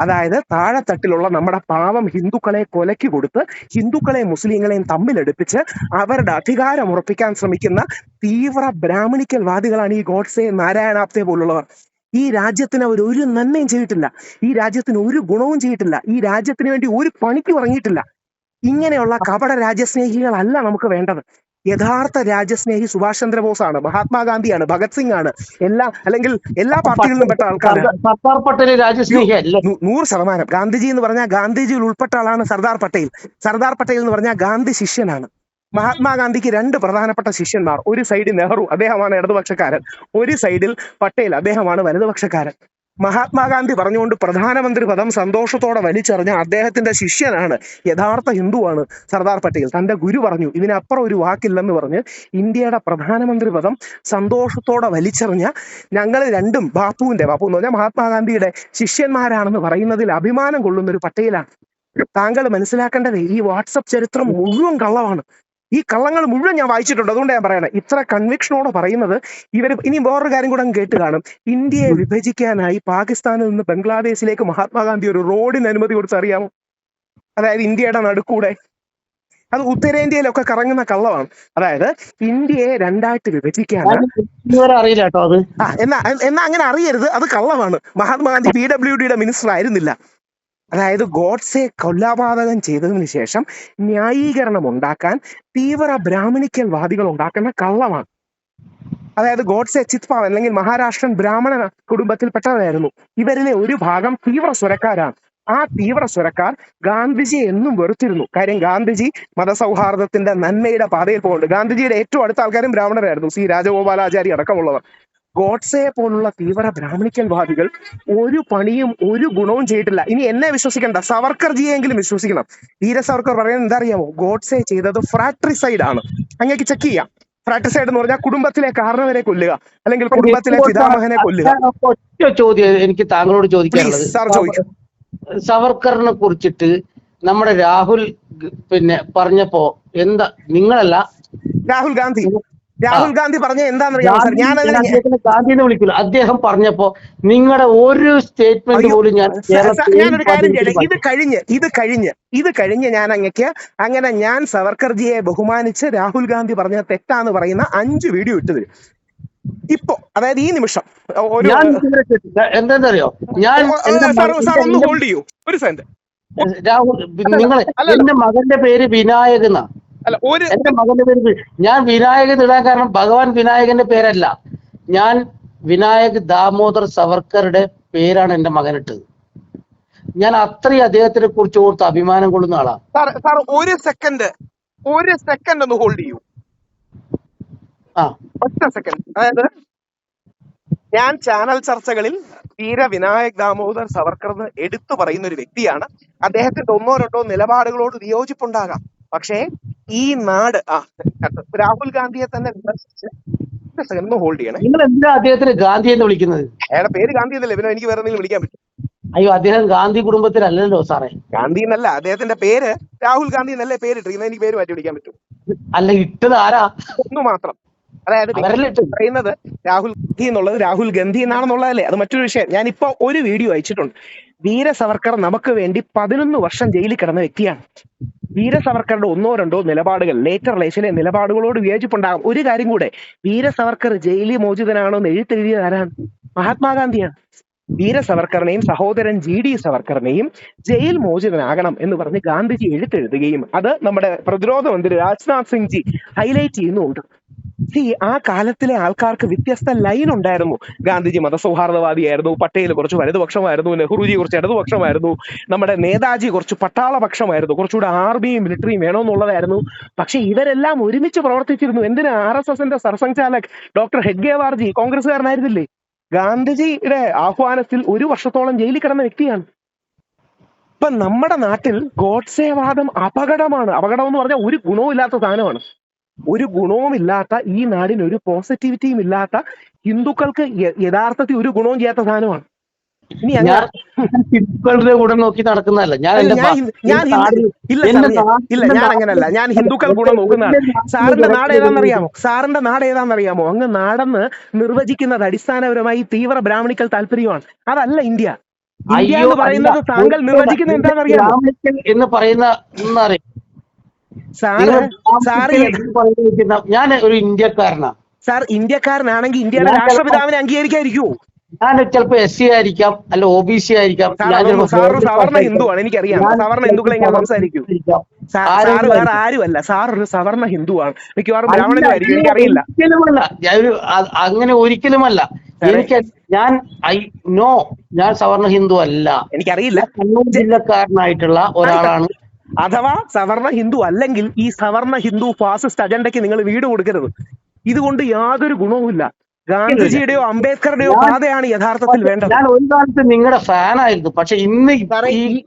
അതായത് താഴെത്തട്ടിലുള്ള നമ്മുടെ പാവം ഹിന്ദുക്കളെ കൊലയ്ക്ക് കൊടുത്ത് ഹിന്ദുക്കളെയും മുസ്ലിങ്ങളെയും തമ്മിലെടുപ്പിച്ച് അവരുടെ അധികാരം ഉറപ്പിക്കാൻ ശ്രമിക്കുന്ന തീവ്ര ബ്രാഹ്മണിക്കൽ വാദികളാണ് ഈ ഗോഡ്സെ നാരായണാപ്തെ പോലുള്ളവർ. ഈ രാജ്യത്തിന് അവർ ഒരു നന്മയും ചെയ്തിട്ടില്ല. ഈ രാജ്യത്തിന് ഒരു ഗുണവും ചെയ്തിട്ടില്ല. ഈ രാജ്യത്തിന് വേണ്ടി ഒരു പണിക്ക് ഉറങ്ങിയിട്ടില്ല ഇങ്ങനെയുള്ള കപട രാജ്യസ്നേഹികളല്ല നമുക്ക് വേണ്ടത്. യഥാർത്ഥ രാജ്യസ്നേഹി സുഭാഷ് ചന്ദ്രബോസ് ആണ് മഹാത്മാഗാന്ധിയാണ് ഭഗത് സിംഗ് ആണ്. എല്ലാ അല്ലെങ്കിൽ എല്ലാ പാർട്ടികളിലും പെട്ട ആൾക്കാരാണ്. സർദാർ പട്ടേൽ രാജ്യസ്നേഹി അല്ല? നൂറ് ശതമാനം. ഗാന്ധിജി എന്ന് പറഞ്ഞാൽ ഗാന്ധിജിയിൽ ഉൾപ്പെട്ട ആളാണ് സർദാർ പട്ടേൽ. സർദാർ പട്ടേൽ എന്ന് പറഞ്ഞാൽ ഗാന്ധി ശിഷ്യനാണ്. മഹാത്മാഗാന്ധിക്ക് രണ്ട് പ്രധാനപ്പെട്ട ശിഷ്യന്മാർ. ഒരു സൈഡിൽ നെഹ്റു അദ്ദേഹമാണ് ഇടതുപക്ഷക്കാരൻ. ഒരു സൈഡിൽ പട്ടേൽ അദ്ദേഹമാണ് വലതുപക്ഷക്കാരൻ. മഹാത്മാഗാന്ധി പറഞ്ഞുകൊണ്ട് പ്രധാനമന്ത്രി പദം സന്തോഷത്തോടെ വലിച്ചെറിഞ്ഞ അദ്ദേഹത്തിന്റെ ശിഷ്യനാണ് യഥാർത്ഥ ഹിന്ദുവാണ് സർദാർ പട്ടേൽ. തന്റെ ഗുരു പറഞ്ഞു ഇതിനപ്പുറം ഒരു വാക്കില്ലെന്ന് പറഞ്ഞ് ഇന്ത്യയുടെ പ്രധാനമന്ത്രി പദം സന്തോഷത്തോടെ വലിച്ചെറിഞ്ഞ ഞങ്ങൾ രണ്ടും ബാപ്പുവിന്റെ ബാപ്പു എന്ന് പറഞ്ഞാൽ മഹാത്മാഗാന്ധിയുടെ ശിഷ്യന്മാരാണെന്ന് പറയുന്നതിൽ അഭിമാനം കൊള്ളുന്ന ഒരു പട്ടേലാണ്. താങ്കൾ മനസ്സിലാക്കേണ്ടത് ഈ വാട്സപ്പ് ചരിത്രം മുഴുവൻ കള്ളമാണ്. ഈ കള്ളങ്ങൾ മുഴുവൻ ഞാൻ വായിച്ചിട്ടുണ്ട്. അതുകൊണ്ട് ഞാൻ പറയണേ. ഇത്ര കൺവിക്ഷനോടെ പറയുന്നത് ഇവർ ഇനി വേറൊരു കാര്യം കൂടെ കേട്ട് കാണും. ഇന്ത്യയെ വിഭജിക്കാനായി പാകിസ്ഥാനിൽ നിന്ന് ബംഗ്ലാദേശിലേക്ക് മഹാത്മാഗാന്ധി ഒരു റോഡിന് അനുമതി കൊടുത്തറിയാമോ? അതായത് ഇന്ത്യയുടെ നടുക്കൂടെ. അത് ഉത്തരേന്ത്യയിലൊക്കെ കറങ്ങുന്ന കള്ളമാണ്. അതായത് ഇന്ത്യയെ രണ്ടായിട്ട് വിഭജിക്കാനാണ് അറിയില്ല കേട്ടോ അത്. എന്നാ എന്നാ അങ്ങനെ അറിയരുത്. അത് കള്ളമാണ്. മഹാത്മാഗാന്ധി പി ഡബ്ല്യു ഡിയുടെ മിനിസ്റ്റർ ആയിരുന്നില്ല അതായത് ഗോഡ്സെ കൊല്ലാപാതകം ചെയ്തതിന് ശേഷം ന്യായീകരണം ഉണ്ടാക്കാൻ തീവ്ര ബ്രാഹ്മണിക്കൽ വാദികൾ ഉണ്ടാക്കുന്ന കള്ളമാണ് അതായത് ഗോഡ്സെ ചിത്പാവ് അല്ലെങ്കിൽ മഹാരാഷ്ട്രൻ ബ്രാഹ്മണ കുടുംബത്തിൽപ്പെട്ടവരായിരുന്നു. ഇവരിലെ ഒരു ഭാഗം തീവ്ര സ്വരക്കാരാണ്. ആ തീവ്ര സ്വരക്കാർ ഗാന്ധിജി എന്നും വെറുത്തിരുന്നു. കാര്യം ഗാന്ധിജി മതസൗഹാർദ്ദത്തിന്റെ നന്മയുടെ പാതയിൽ പോകുന്നുണ്ട് ഗാന്ധിജിയുടെ ഏറ്റവും അടുത്ത ആൾക്കാരും ബ്രാഹ്മണരായിരുന്നു. സി രാജഗോപാലാചാരി അടക്കമുള്ളവർ. ഗോഡ്സയെ പോലുള്ള തീവ്ര ബ്രാഹ്മണിക്കൽവാദികൾ ഒരു പണിയും ഒരു ഗുണവും ചെയ്തിട്ടില്ല. ഇനി എന്നെ വിശ്വസിക്കണ്ട. സവർക്കർജിയെങ്കിലും വിശ്വസിക്കണം. വീര സവർക്കർ പറയുന്നത് എന്താ അറിയാമോ ഗോഡ്സെ ചെയ്തത് ഫ്രാട്രിസൈഡ് ആണ്. അങ്ങേക്ക് ചെക്ക് ചെയ്യാം. ഫ്രാട്രിസൈഡ് എന്ന് പറഞ്ഞാൽ കുടുംബത്തിലെ കാരണവരെ കൊല്ലുക. അല്ലെങ്കിൽ കുടുംബത്തിലെ പിതാമഹനെ കൊല്ലുക. ഒറ്റ ചോദ്യം എനിക്ക് താങ്കളോട് ചോദിക്കാനുള്ളത്. പ്ലീസ് സാർ ചോദിക്കും. സവർക്കറിനെ കുറിച്ചിട്ട് നമ്മുടെ രാഹുൽ പിന്നെ പറഞ്ഞപ്പോ എന്താ നിങ്ങളല്ല രാഹുൽ ഗാന്ധി. രാഹുൽ ഗാന്ധി പറഞ്ഞ എന്താണെന്നറിയാമോ സാർ? ഞാൻ ഞാൻ അതിനെ അദ്ദേഹത്തിനെ ഗാന്ധി എന്ന് വിളിക്കില്ല. അദ്ദേഹം പറഞ്ഞപ്പോ നിങ്ങളുടെ ഒരു സ്റ്റേറ്റ്മെന്റ് പോലും ഞാൻ ഞാനൊരു കാര്യം ചെയ്യട്ടെ. ഇത് കഴിഞ്ഞ് ഇത് കഴിഞ്ഞ് ഇത് കഴിഞ്ഞ് ഞാൻ അങ്ങക്ക് അങ്ങനെ ഞാൻ സവർക്കർജിയെ ബഹുമാനിച്ച് രാഹുൽ ഗാന്ധി പറഞ്ഞ തെറ്റാന്ന് പറയുന്ന അഞ്ച് വീഡിയോ ഇട്ടു തരും. ഇപ്പോ അതായത് ഈ നിമിഷം ഒരു എന്താന്നറിയോ ഞാൻ സാർ ഒന്ന് ഹോൾഡ് ചെയ്യൂ. ഒരു സെക്കൻഡ് രാഹുൽ നിങ്ങളെ. എന്റെ മകന്റെ പേര് വിനായക് എന്നാ അല്ല ഒരു എന്റെ മകന്റെ പേര് ഞാൻ വിനായകൻ ഇടാൻ കാരണം ഭഗവാൻ വിനായകന്റെ പേരല്ല. ഞാൻ വിനായക് ദാമോദർ സവർക്കറുടെ പേരാണ് എന്റെ മകൻ ഇട്ടത്. ഞാൻ അത്രയും അദ്ദേഹത്തിനെ കുറിച്ച് ഓർത്ത് അഭിമാനം കൊള്ളുന്ന ആളാണ് സാർ സാർ ഒരു സെക്കൻഡ് ഒരു സെക്കൻഡ് ഒന്ന് ഹോൾഡ് ചെയ്യൂ. ആ. ഒറ്റ സെക്കൻഡ് അതായത് ഞാൻ ചാനൽ ചർച്ചകളിൽ വീര വിനായക് ദാമോദർ സവർക്കർ എന്ന് എടുത്തു പറയുന്ന ഒരു വ്യക്തിയാണ്. അദ്ദേഹത്തിന്റെ ഒന്നോ രണ്ടോ നിലപാടുകളോട് വിയോജിപ്പുണ്ടാകാം. പക്ഷേ ഈ നാട് ആ രാഹുൽ ഗാന്ധിയെ തന്നെ വിമർശിച്ച് ഒന്ന് ഹോൾഡ് ചെയ്യണേ. നിങ്ങൾ എന്തിനാ അദ്ദേഹത്തിന് ഗാന്ധി എന്ന് വിളിക്കുന്നത്? അയാളുടെ പേര് ഗാന്ധി എന്നല്ലേ? പിന്നെ എനിക്ക് വേറെ എന്തെങ്കിലും വിളിക്കാൻ പറ്റും അയ്യോ അദ്ദേഹം ഗാന്ധി കുടുംബത്തിലല്ലല്ലോ സാറേ. ഗാന്ധി എന്നല്ല അദ്ദേഹത്തിന്റെ പേര് രാഹുൽ ഗാന്ധി എന്നല്ലേ പേരിട്ടിരിക്കുന്നത് എനിക്ക് പേര് മാറ്റി വിളിക്കാൻ പറ്റും അല്ല ഇട്ടത് ആരാ? ഒന്ന് മാത്രം. അതായത് പറയുന്നത് രാഹുൽ ഗാന്ധി എന്നുള്ളത് രാഹുൽ ഗാന്ധി എന്നാണെന്നുള്ളതല്ലേ? അത് മറ്റൊരു വിഷയം. ഞാനിപ്പോ ഒരു വീഡിയോ അയച്ചിട്ടുണ്ട്. വീര സവർക്കർ നമുക്ക് വേണ്ടി പതിനൊന്ന് വർഷം ജയിലിൽ കിടന്ന വ്യക്തിയാണ്. വീരസവർക്കറുടെ ഒന്നോ രണ്ടോ നിലപാടുകൾ ലേറ്റർ ലൈഫിലെ നിലപാടുകളോട് വിയോജിപ്പുണ്ടാകും. ഒരു കാര്യം കൂടെ വീരസവർക്കർ ജയിലിൽ മോചിതനാണോ എന്ന് മഹാത്മാഗാന്ധിയാണ്. വീര സവർക്കറിനെയും സഹോദരൻ ജി ഡി സവർക്കറിനെയും ജയിൽ മോചിതനാകണം എന്ന് പറഞ്ഞ് ഗാന്ധിജി എഴുത്തെഴുതുകയും അത് നമ്മുടെ പ്രതിരോധ മന്ത്രി രാജ്നാഥ് സിംഗ് ജി ഹൈലൈറ്റ് ചെയ്യുന്നുണ്ട് See, ആ കാലത്തിലെ ആൾക്കാർക്ക് വ്യത്യസ്ത ലൈൻ ഉണ്ടായിരുന്നു. ഗാന്ധിജി മതസൗഹാർദ്ദവാദിയായിരുന്നു പട്ടേൽ കുറച്ച് വലതുപക്ഷമായിരുന്നു നെഹ്റുജി കുറച്ച് ഇടതുപക്ഷമായിരുന്നു നമ്മുടെ നേതാജി കുറച്ച് പട്ടാളപക്ഷമായിരുന്നു കുറച്ചുകൂടെ ആർമിയും മിലിറ്ററിയും വേണമെന്നുള്ളതായിരുന്നു. പക്ഷെ ഇവരെല്ലാം ഒരുമിച്ച് പ്രവർത്തിച്ചിരുന്നു. എന്തിനാ ആർ എസ് എസിന്റെ സർസംഘചാലക് ഡോക്ടർ ഹെഡ്ഗേവാർജി കോൺഗ്രസ്സുകാരനായിരുന്നില്ലേ? ഗാന്ധിജിയുടെ ആഹ്വാനത്തിൽ ഒരു വർഷത്തോളം ജയിലിൽ കിടന്ന വ്യക്തിയാണ്. ഇപ്പൊ നമ്മുടെ നാട്ടിൽ ഗോഡ്സേവാദം അപകടമാണ്. അപകടം എന്ന് പറഞ്ഞാൽ ഒരു ഗുണവും ഇല്ലാത്ത സാധനമാണ്. ഒരു ഗുണവുമില്ലാത്ത ഈ നാടിന് ഒരു പോസിറ്റിവിറ്റിയും ഇല്ലാത്ത ഹിന്ദുക്കൾക്ക് യഥാർത്ഥത്തിൽ ഒരു ഗുണവും ചെയ്യാത്ത സാധനമാണ്. ഇനി ഹിന്ദുക്കളുടെ കൂടെ നോക്കി നടക്കുന്നതല്ല. ഞാൻ ഞാൻ ഇല്ല ഇല്ല ഞാൻ അങ്ങനല്ല. ഞാൻ ഹിന്ദുക്കൾ കൂടെ നോക്കുന്നതാണ്. സാറിന്റെ നാട് ഏതാണെന്നറിയാമോ സാറിന്റെ നാട് ഏതാണെന്നറിയാമോ അങ്ങ് നാടെന്ന് നിർവചിക്കുന്നത് അടിസ്ഥാനപരമായി തീവ്ര ബ്രാഹ്മണിക്കൽ താല്പര്യമാണ്. അതല്ല ഇന്ത്യ. ഇന്ത്യ എന്ന് പറയുന്നത്. താങ്കൾ നിർവചിക്കുന്നത് എന്താണെന്നറിയാമോ എന്ന് പറയുന്ന സാറ് സാറ് ഞാൻ ഒരു ഇന്ത്യക്കാരനാ. സാർ ഇന്ത്യക്കാരനാണെങ്കിൽ ഇന്ത്യയുടെ രാഷ്ട്രപിതാവിനെ അംഗീകരിക്കാതിരിക്കുവോ ഞാൻ ചിലപ്പോ എസ് സി ആയിരിക്കാം അല്ല ഒ ബി സി ആയിരിക്കാം സവർണ ഹിന്ദു ഹിന്ദുവാണ് എനിക്കറിയാം. സവർണ ഹിന്ദുക്കളെ ഞാൻ സംസാരിക്കൂ. സാർ വേറെ ആയിരിക്കാം. ആരുമല്ല. സാർ ഒരു സവർണ ഹിന്ദുവാണ്. മിക്കവാറും അങ്ങനെ എനിക്കറിയില്ല. ഒരിക്കലുമല്ല. ഞാൻ അങ്ങനെ ഒരിക്കലുമല്ല. എനിക്ക് ഞാൻ ഐ നോ ഞാൻ സവർണ ഹിന്ദു അല്ല എനിക്കറിയില്ല കണ്ണൂർ ജില്ലക്കാരനായിട്ടുള്ള ഒരാളാണ്. അഥവാ സവർണ ഹിന്ദു അല്ലെങ്കിൽ ഈ സവർണ ഹിന്ദു ഫാസിസ്റ്റ് അജണ്ടയ്ക്ക് നിങ്ങൾ വീട് കൊടുക്കരുത്. ഇതുകൊണ്ട് യാതൊരു ഗുണവുമില്ല. ഗാന്ധിജിയുടെയോ അംബേദ്കറുടെയോ പാതയാണ് യഥാർത്ഥത്തിൽ വേണ്ടത്. ഞാൻ ഒരു കാലത്ത് നിങ്ങളുടെ ഫാനായിരുന്നു. പക്ഷെ ഇന്ന്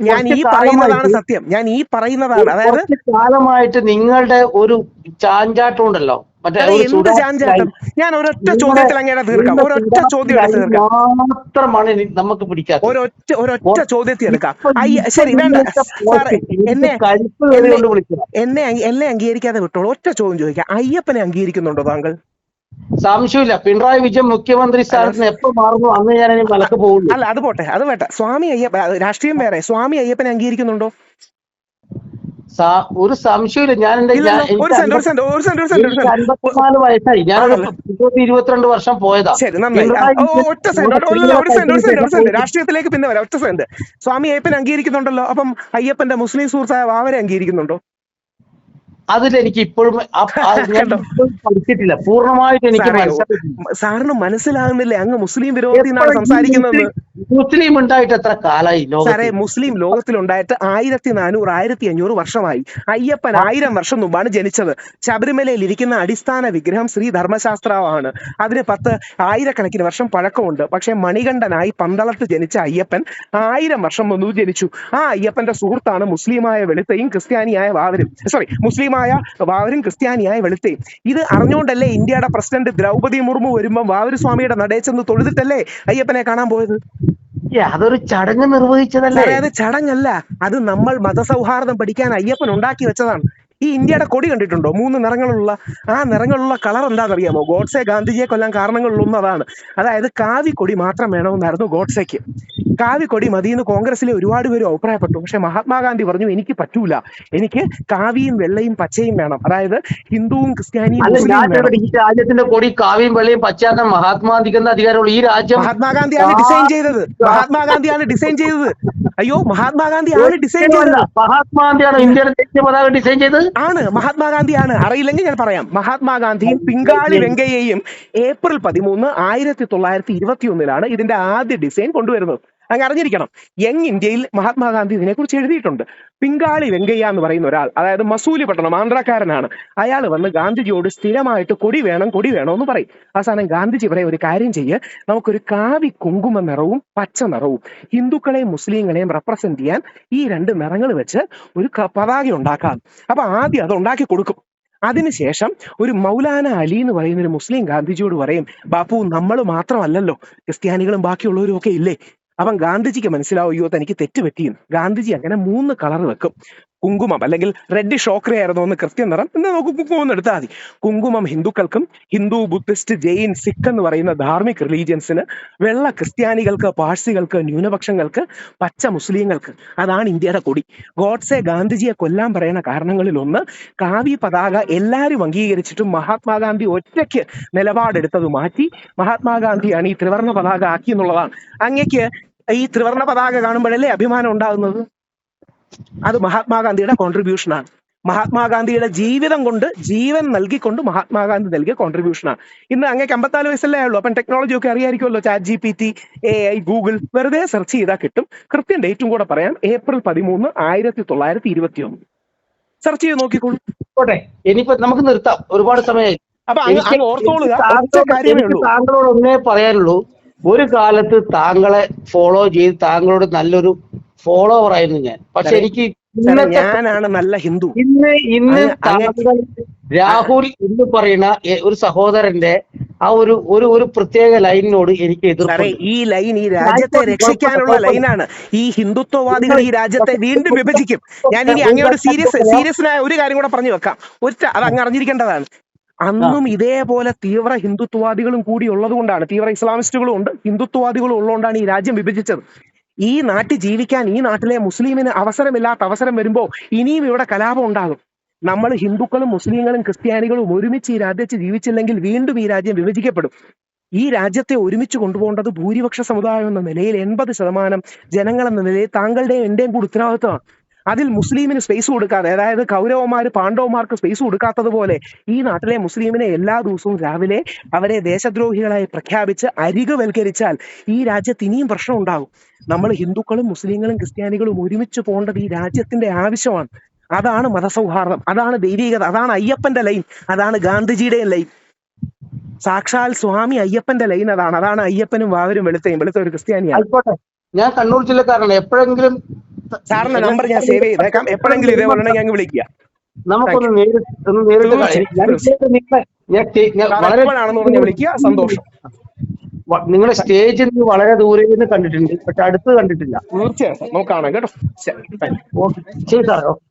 ഞാൻ ഈ പറയുന്നതാണ് സത്യം. ഞാൻ ഈ പറയുന്നതാണ്. അതായത് കാലമായിട്ട് നിങ്ങളുടെ ഒരു ചാഞ്ചാട്ടം ഉണ്ടല്ലോ. എന്ത് ചാഞ്ചാട്ടം? ഞാൻ ഒരൊറ്റ ചോദ്യത്തിൽ അങ്ങയുടെ തീർക്കാം. ഒരൊറ്റ ചോദ്യം മാത്രമാണ് നമുക്ക് പിടിക്കാം ഒരൊറ്റ ഒരൊറ്റ ചോദ്യത്തിൽ എടുക്കാം. ശരി വേണ്ട. എന്നെ എന്നെ- എന്നെ അംഗീകരിക്കാതെ വിട്ടോളൂ. ഒറ്റ ചോദ്യം ചോദിക്കാം. അയ്യപ്പനെ അംഗീകരിക്കുന്നുണ്ടോ താങ്കൾ? സംശയമില്ല. പിണറായി വിജയൻ മുഖ്യമന്ത്രി സ്ഥാനത്തിന് എപ്പോ മാറുന്നു അന്ന് ഞാൻ ഇനി മലക്ക് പോകുള്ളൂ. അല്ല അത് പോട്ടെ അത് വേണ്ട. സ്വാമി അയ്യപ്പ രാഷ്ട്രീയം വേറെ. സ്വാമി അയ്യപ്പനെ അംഗീകരിക്കുന്നുണ്ടോ? ഒരു സംശയമില്ല ഞാൻ എന്റെ അൻപത്തിനാല് വയസ്സായി. ഞാൻ ഇരുപത്തിരണ്ട് വർഷം പോയതാ. രാഷ്ട്രീയത്തിലേക്ക് പിന്നെ വരാം ഒറ്റ സെന്റ് സ്വാമി അയ്യപ്പൻ അംഗീകരിക്കുന്നുണ്ടല്ലോ അപ്പം അയ്യപ്പന്റെ മുസ്ലിം സുഹൃത്തായ വാവരെ അംഗീകരിക്കുന്നുണ്ടോ? അതിൽ എനിക്ക് ഇപ്പോഴും പഠിച്ചിട്ടില്ല. പൂർണമായിട്ട് എനിക്ക് സാറിന് മനസ്സിലാകുന്നില്ലേ? അങ്ങ് മുസ്ലിം വിരോധി എന്നാണ് സംസാരിക്കുന്നത്. മുസ്ലിം- ഉണ്ടായിട്ട് എത്ര കാലായി സാറേ മുസ്ലിം ലോകത്തിലുണ്ടായിട്ട് ആയിരത്തി നാനൂറ് ആയിരത്തി അഞ്ഞൂറ് വർഷമായി. അയ്യപ്പൻ ആയിരം വർഷം മുമ്പാണ് ജനിച്ചത്. ശബരിമലയിൽ ഇരിക്കുന്ന അടിസ്ഥാന വിഗ്രഹം ശ്രീ ധർമ്മശാസ്ത്രാവാണ്. അതിന് പത്ത് ആയിരക്കണക്കിന് വർഷം പഴക്കമുണ്ട്. പക്ഷെ മണികണ്ഠനായി പന്തളത്ത് ജനിച്ച അയ്യപ്പൻ ആയിരം വർഷം മുമ്പ് ജനിച്ചു. ആ അയ്യപ്പന്റെ സുഹൃത്താണ് മുസ്ലിമായ വെളുത്തയും ക്രിസ്ത്യാനിയായ വാവരും. സോറി മുസ്ലിമായ വാവരും ക്രിസ്ത്യാനിയായ വെളുത്തയും. ഇത് അറിഞ്ഞുകൊണ്ടല്ലേ ഇന്ത്യയുടെ പ്രസിഡന്റ് ദ്രൗപദി മുർമു വരുമ്പോൾ സ്വാമിയുടെ നടയിൽ തൊഴുതിട്ടല്ലേ അയ്യപ്പനെ കാണാൻ പോയത്? അതൊരു ചടങ്ങ് നിർവഹിച്ചതല്ലേ? അത് ചടങ്ങല്ല അത് നമ്മൾ മതസൗഹാർദ്ദം പഠിക്കാൻ അയ്യപ്പൻ ഉണ്ടാക്കി വെച്ചതാണ്. ഈ ഇന്ത്യയുടെ കൊടി കണ്ടിട്ടുണ്ടോ? മൂന്ന് നിറങ്ങളുള്ള ആ നിറങ്ങളുള്ള കളർ എന്താണെന്നറിയാമോ? ഗോഡ്സെ ഗാന്ധിജിയെ കൊല്ലാൻ കാരണങ്ങളിലൊന്നും അതാണ് അതായത് കാവി കൊടി മാത്രം വേണമെന്നായിരുന്നു ഗോഡ്സെക്ക്. കാവി കൊടി മതിയെന്ന് കോൺഗ്രസിലെ ഒരുപാട് പേര് അഭിപ്രായപ്പെട്ടു. പക്ഷെ മഹാത്മാഗാന്ധി പറഞ്ഞു എനിക്ക് പറ്റൂല. എനിക്ക് കാവിയും വെള്ളയും പച്ചയും വേണം. അതായത് ഹിന്ദുവും ക്രിസ്ത്യാനിയും ഈ രാജ്യത്തിന്റെ കൊടി കാവിയും വെള്ളയും പച്ചയാക്കാൻ മഹാത്മാഗാന്ധിക്ക് അധികാരമുള്ളൂ ഈ രാജ്യം മഹാത്മാഗാന്ധിയാണ് ഡിസൈൻ ചെയ്തത്. മഹാത്മാഗാന്ധിയാണ് ഡിസൈൻ ചെയ്തത്. അയ്യോ മഹാത്മാഗാന്ധി ആണ് ഡിസൈൻ ചെയ്തത്. മഹാത്മാഗാന്ധിയാണ് ഇന്ത്യയുടെ ദേശീയ പതാക ഡിസൈൻ ചെയ്തത്? ആണ്. മഹാത്മാഗാന്ധിയാണ്. അറിയില്ലെങ്കിൽ ഞാൻ പറയാം. മഹാത്മാഗാന്ധിയും പിങ്കാളി വെങ്കയ്യയും ഏപ്രിൽ പതിമൂന്ന് ആയിരത്തി തൊള്ളായിരത്തി ഇരുപത്തി ഒന്നിലാണ് ഇതിന്റെ ആദ്യ ഡിസൈൻ കൊണ്ടുവരുന്നത്. അങ്ങ് അറിഞ്ഞിരിക്കണം. യങ് ഇന്ത്യയിൽ മഹാത്മാഗാന്ധി ഇതിനെക്കുറിച്ച് എഴുതിയിട്ടുണ്ട്. പിങ്കാളി വെങ്കയ്യ എന്ന് പറയുന്ന ഒരാൾ അതായത് മസൂലി പട്ടണം ആന്ധ്രാക്കാരനാണ്. അയാൾ വന്ന് ഗാന്ധിജിയോട് സ്ഥിരമായിട്ട് കൊടി വേണം കൊടി വേണം എന്ന് പറയും. അവസാനം ഗാന്ധിജി പറയും ഒരു കാര്യം ചെയ്യ്. നമുക്കൊരു കാവി കുങ്കുമ നിറവും പച്ച നിറവും ഹിന്ദുക്കളെയും മുസ്ലിങ്ങളെയും റെപ്രസെന്റ് ചെയ്യാൻ ഈ രണ്ട് നിറങ്ങൾ വെച്ച് ഒരു പതാക ഉണ്ടാക്കാം. അപ്പൊ ആദ്യം അത് ഉണ്ടാക്കി കൊടുക്കും. അതിനുശേഷം ഒരു മൗലാന അലി എന്ന് പറയുന്ന ഒരു മുസ്ലിം ഗാന്ധിജിയോട് പറയും ബാപ്പു നമ്മൾ മാത്രമല്ലല്ലോ. ക്രിസ്ത്യാനികളും ബാക്കിയുള്ളവരും ഒക്കെ ഇല്ലേ? അപ്പം ഗാന്ധിജിക്ക് മനസ്സിലാവും അയ്യോ തനിക്ക് തെറ്റ് പറ്റിയെന്ന്. ഗാന്ധിജി അങ്ങനെ മൂന്ന് കളർ വെക്കും. കുങ്കുമം അല്ലെങ്കിൽ റെഡ് ഷോക്രി ആയിരുന്നു എന്ന് കൃത്യം നിറം. എന്ന് നമുക്ക് കുങ്കുമം എടുത്താൽ മതി. കുങ്കുമം ഹിന്ദുക്കൾക്കും ഹിന്ദു ബുദ്ധിസ്റ്റ് ജെയിൻ സിഖ് എന്ന് പറയുന്ന ധാർമ്മിക് റിലീജിയൻസിന് വെള്ള ക്രിസ്ത്യാനികൾക്ക് പാഴ്സികൾക്ക് ന്യൂനപക്ഷങ്ങൾക്ക് പച്ച മുസ്ലിങ്ങൾക്ക് അതാണ് ഇന്ത്യയുടെ കൊടി. ഗോഡ്സെ ഗാന്ധിജിയെ കൊല്ലാൻ പറയുന്ന കാരണങ്ങളിൽ ഒന്ന് കാവ്യ പതാക എല്ലാവരും അംഗീകരിച്ചിട്ടും മഹാത്മാഗാന്ധി ഒറ്റയ്ക്ക് നിലപാടെടുത്തത് മാറ്റി മഹാത്മാഗാന്ധിയാണ് ഈ ത്രിവർണ പതാക ആക്കി എന്നുള്ളതാണ്. അങ്ങേക്ക് ഈ ത്രിവർണ പതാക കാണുമ്പോഴല്ലേ അഭിമാനം ഉണ്ടാകുന്നത്? അത് മഹാത്മാഗാന്ധിയുടെ കോൺട്രിബ്യൂഷനാണ് മഹാത്മാഗാന്ധിയുടെ ജീവിതം കൊണ്ട് ജീവൻ നൽകിക്കൊണ്ട് മഹാത്മാഗാന്ധി നൽകിയ കോൺട്രിബ്യൂഷനാണ് ഇന്ന് അങ്ങേക്ക് അമ്പത്താൽ വയസ്സല്ലേ ഉള്ളൂ അപ്പം ടെക്നോളജി ഒക്കെ അറിയായിരിക്കുമല്ലോ chat G P T A I Google വെറുതെ സെർച്ച് ചെയ്താൽ കിട്ടും. കൃത്യം ഡേറ്റും കൂടെ പറയാം ഏപ്രിൽ പതിമൂന്ന് ആയിരത്തി തൊള്ളായിരത്തി ഇരുപത്തി ഒന്ന് സെർച്ച് ചെയ്ത് നോക്കിക്കോട്ടെ ഇനിയിപ്പോ നമുക്ക് നിർത്താം ഒരുപാട് സമയമായി. അപ്പൊ അങ്ങ് ഓർത്തോളുക താങ്കളോട് ഒന്നേ പറയാനുള്ളൂ. ഒരു കാലത്ത് താങ്കളെ ഫോളോ ചെയ്ത് താങ്കളോട് നല്ലൊരു ഫോളോവർ ആയിരുന്നു ഞാൻ. പക്ഷെ എനിക്ക് ഞാനാണ് നല്ല ഹിന്ദു. ഇന്ന് ഇന്ന് താങ്കൾ രാഹുൽ എന്ന് പറയുന്ന ഒരു സഹോദരന്റെ ആ ഒരു ഒരു ഒരു പ്രത്യേക ലൈനിനോട് എനിക്ക് എതിർപ്പ് ഈ ലൈൻ ഈ രാജ്യത്തെ രക്ഷിക്കാനുള്ള ലൈനാണ്. ഈ ഹിന്ദുത്വവാദികൾ ഈ രാജ്യത്തെ വീണ്ടും വിഭജിക്കും. ഞാൻ ഇനി അങ്ങയോട് സീരിയസ് സീരിയസിനായ ഒരു കാര്യം കൂടെ പറഞ്ഞു വെക്കാം. ഒറ്റ അത് അങ്ങ് അറിഞ്ഞിരിക്കേണ്ടതാണ്. അന്നും ഇതേപോലെ തീവ്ര ഹിന്ദുത്വവാദികളും കൂടി ഉള്ളത് കൊണ്ടാണ് തീവ്ര ഇസ്ലാമിസ്റ്റുകളും ഉണ്ട് ഹിന്ദുത്വവാദികളും ഉള്ളതുകൊണ്ടാണ് ഈ രാജ്യം വിഭജിച്ചത്. ഈ നാട്ടിൽ ജീവിക്കാൻ ഈ നാട്ടിലെ മുസ്ലിമിന് അവസരമില്ലാത്ത അവസരം വരുമ്പോ ഇനിയും ഇവിടെ കലാപം ഉണ്ടാകും. നമ്മൾ ഹിന്ദുക്കളും മുസ്ലിങ്ങളും ക്രിസ്ത്യാനികളും ഒരുമിച്ച് ഈ രാജ്യത്ത് ജീവിച്ചില്ലെങ്കിൽ വീണ്ടും ഈ രാജ്യം വിഭജിക്കപ്പെടും. ഈ രാജ്യത്തെ ഒരുമിച്ച് കൊണ്ടുപോകേണ്ടത് ഭൂരിപക്ഷ സമുദായം എന്ന നിലയിൽ എൺപത് ശതമാനം ജനങ്ങൾ എന്ന നിലയിൽ താങ്കളുടെയും എന്റെയും കൂടി ഉത്തരവാദിത്തമാണ് അതിൽ മുസ്ലിമിന് സ്പേസ് കൊടുക്കാതെ അതായത് കൗരവന്മാർ പാണ്ഡവന്മാർക്ക് സ്പേസ് കൊടുക്കാത്തതുപോലെ ഈ നാട്ടിലെ മുസ്ലിമിനെ എല്ലാ ദിവസവും രാവിലെ അവരെ ദേശദ്രോഹികളായി പ്രഖ്യാപിച്ച് അരികവൽക്കരിച്ചാൽ ഈ രാജ്യത്ത് ഇനിയും പ്രശ്നം ഉണ്ടാകും. നമ്മൾ ഹിന്ദുക്കളും മുസ്ലിങ്ങളും ക്രിസ്ത്യാനികളും ഒരുമിച്ച് പോകേണ്ടത് ഈ രാജ്യത്തിന്റെ ആവശ്യമാണ്. അതാണ് മതസൗഹാർദ്ദം അതാണ് ദൈവികത അതാണ് അയ്യപ്പന്റെ ലൈൻ അതാണ് ഗാന്ധിജിയുടെ ലൈൻ. സാക്ഷാൽ സ്വാമി അയ്യപ്പന്റെ ലൈൻ അതാണ് അതാണ് അയ്യപ്പനും വാവരും വെളുത്തയും വെളുത്ത ഒരു ക്രിസ്ത്യാനിയാണ്. ഞാൻ കണ്ണൂർ ജില്ലക്കാരനാണ്. എപ്പോഴെങ്കിലും സാറിന്റെ നമ്പർ ഞാൻ സേവ് ചെയ്തേക്കാം. എപ്പോഴെങ്കിലും ഇതേപോലെ ഞങ്ങൾ വിളിക്കുക. നമുക്കൊന്ന് നേരിട്ട് ഒന്ന് നേരിട്ട് ഞാൻ ഞാൻ ഞാൻ വിളിക്കുക. സന്തോഷം. നിങ്ങളുടെ നിങ്ങളെ സ്റ്റേജിൽ നിന്ന് വളരെ ദൂരെ നിന്ന് കണ്ടിട്ടുണ്ട്. പക്ഷെ അടുത്ത് കണ്ടിട്ടില്ല. തീർച്ചയായിട്ടും. നമുക്ക് കാണാം കേട്ടോ. ശരി സാറേ. ഓക്കെ.